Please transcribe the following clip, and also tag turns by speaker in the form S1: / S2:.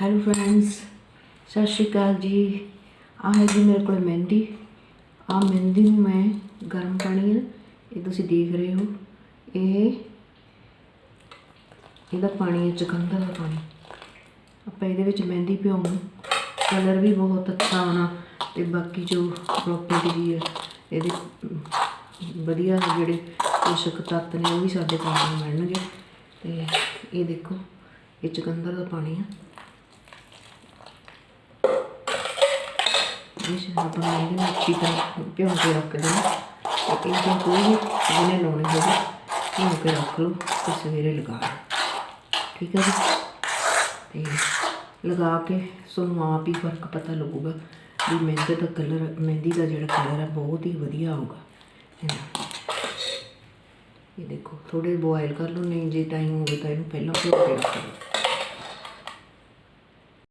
S1: Hello friends ਸਤਿ ਸ਼੍ਰੀ ਅਕਾਲ ਜੀ। ਆਹ ਹੈ ਜੀ ਮੇਰੇ ਕੋਲ ਮਹਿੰਦੀ। ਆ ਮਹਿੰਦੀ ਨੂੰ ਮੈਂ ਗਰਮ ਪਾਣੀ ਆ ਇਹ ਤੁਸੀਂ ਦੇਖ ਰਹੇ ਹੋ। ਇਹ ਇਹਦਾ ਪਾਣੀ ਹੈ, ਚਕੰਦਰ ਦਾ ਪਾਣੀ। ਆਪਾਂ ਇਹਦੇ ਵਿੱਚ ਮਹਿੰਦੀ ਭਿਉਂ। ਕਲਰ ਵੀ ਬਹੁਤ ਅੱਛਾ ਆਉਣਾ ਤੇ ਬਾਕੀ ਜੋ ਪ੍ਰੋਪਰਟੀ ਹੈ, ਇਹਦੇ ਵਧੀਆ ਜਿਹੜੇ ਪੋਸ਼ਕ ਤੱਤ ਨੇ, ਉਹ ਵੀ ਸਾਡੇ ਪਾਣੀ ਨੂੰ ਮਿਲਣਗੇ। ਤੇ ਇਹ ਦੇਖੋ, ਇਹ ਚਕੰਦਰ ਦਾ ਪਾਣੀ ਆ। ਇਸ ਆਪਾਂ ਮਹਿੰਦੀ ਨੂੰ ਅੱਛੀ ਤਰ੍ਹਾਂ ਭਿਉਂ ਕੇ ਰੱਖ ਦੇਣਾ। ਤੇ ਇਹ ਕੋਈ ਵੀ ਜਿਹਨੇ ਲਾਉਣੇ ਹੋਵੇ ਭਿਉਂ ਕੇ ਰੱਖ ਲਓ ਤੇ ਸਵੇਰੇ ਲਗਾ ਲਓ। ਠੀਕ ਹੈ ਜੀ? ਤੇ ਲਗਾ ਕੇ ਤੁਹਾਨੂੰ ਆਪ ਹੀ ਫ਼ਰਕ ਪਤਾ ਲੱਗੂਗਾ ਵੀ ਮਹਿੰਦੀ ਦਾ ਕਲਰ, ਮਹਿੰਦੀ ਦਾ ਜਿਹੜਾ ਕਲਰ ਹੈ, ਬਹੁਤ ਹੀ ਵਧੀਆ ਆਊਗਾ। ਇਹ ਦੇਖੋ ਥੋੜੇ ਬੋਇਲ ਕਰ ਲਓ, ਨਹੀਂ ਜੇ ਟਾਈਮ ਹੋਵੇ ਤਾਂ ਇਹਨੂੰ ਪਹਿਲਾਂ ਭਿਉਂ ਕੇ ਰੱਖ ਲਓ।